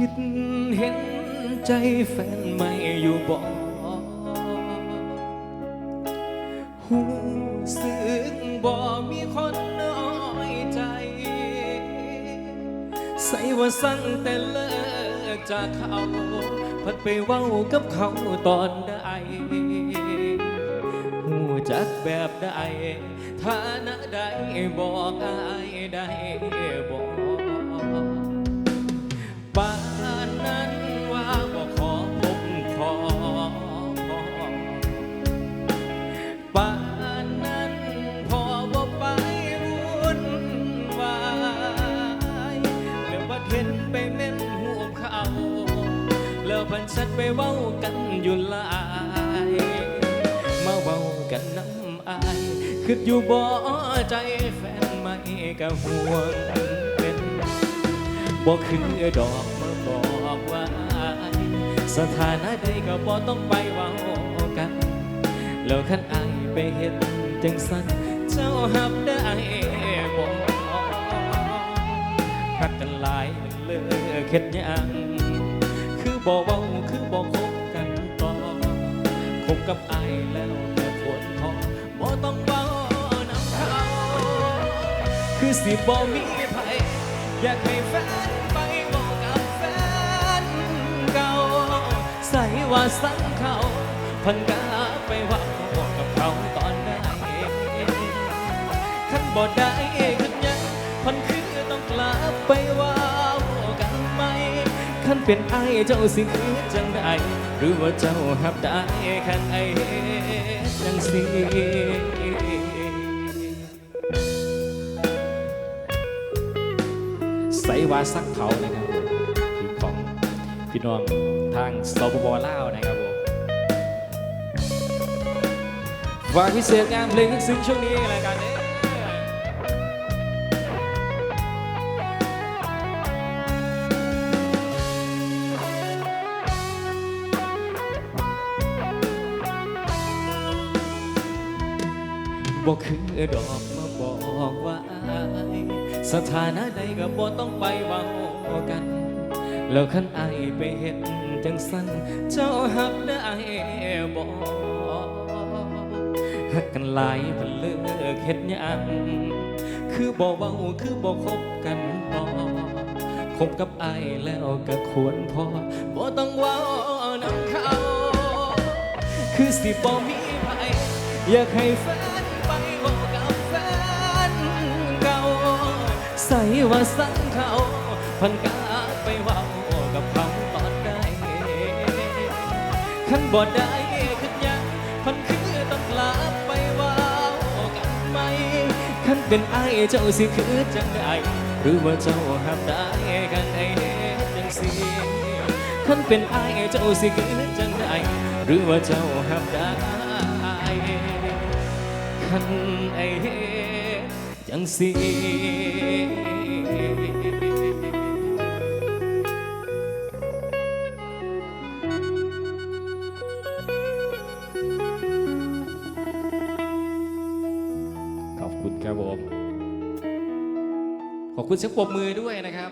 คิดเห็นใจแฟนไม่อยู่บ่หูสึกบ่มีคนน้อยใจ ใส่ว่าสั่งแต่เลิกจากเขา พัดไปเว้ากับเขาตอนใดหูจักแบบใดฐานะใดบอกอายได้บอก เห็นไปเม่นหูบเขา แล้วพันชัดไปเว้ากันอยู่ลาย มาเว้ากันน้ำอายคิดอยู่บ่ใจแฟนไม่กับห่วงเป็นบ่คือดอกมาบอกว่า สถานะใดก็บ่ต้องไปเว้ากัน แล้วคันอายไปเห็นจังสันเจ้าหับได้ เลิกเข็ดยังคือบอกว่าคือบอกคบกันต่อคบกับไอายแล้วแต่ปวดพอบ่ต้องเบาน้ำเขาคือสิบ่มีไผอยากให้แฟนไปบอกกับแฟนเก่าใส่ว่าสั่งเขาพันกาไปว่ากับเขาตอนได้ขันบ่ได้ขันยังพันคือต้องกลับไป ขันเป็นไอเจ้าสิคือจังใดหรือว่าเจ้าหับได้ขันไอเฮ็ดจังสิใส่วาสักเขานะครับผมคือของพี่น้องทางสปปลาวนะครับผมฝากพิเศษงานเพลงซึ้งช่วงนี้รายการนี้ บอกคือดอกมาบอกว่าอายสถานะใดก็บ่ต้องไปเว้ากัน แล้วคันอายไปเห็นจังสันเจ้าหักได้บ่หักกันหลายพันเลิกเฮ็ดหยังคือบ่เว้าคือบ่คบกันต่คบกับอายแล้วก็ควรพอบ่ต้องเว้านำเขา คือสิบ่มีไผอยากให้แฟน ว่าสั่งเขาพันกาไปเว่ากับเขาตอนใดขันบ่ได้ขึ้นยังพันคือต้องกลับไปเว่ากันไหมขันเป็นไอายเจ้าสิคือจังใดหรือว่าเจ้าหับได้กันไอเฮ็ดจังสิขันเป็นไอายเจ้าสิคือจังใดหรือว่าเจ้าหับได้ขันไอเฮ็ด จังสิขอบคุณครับผม ขอบคุณเสียงปรบมือด้วยนะครับ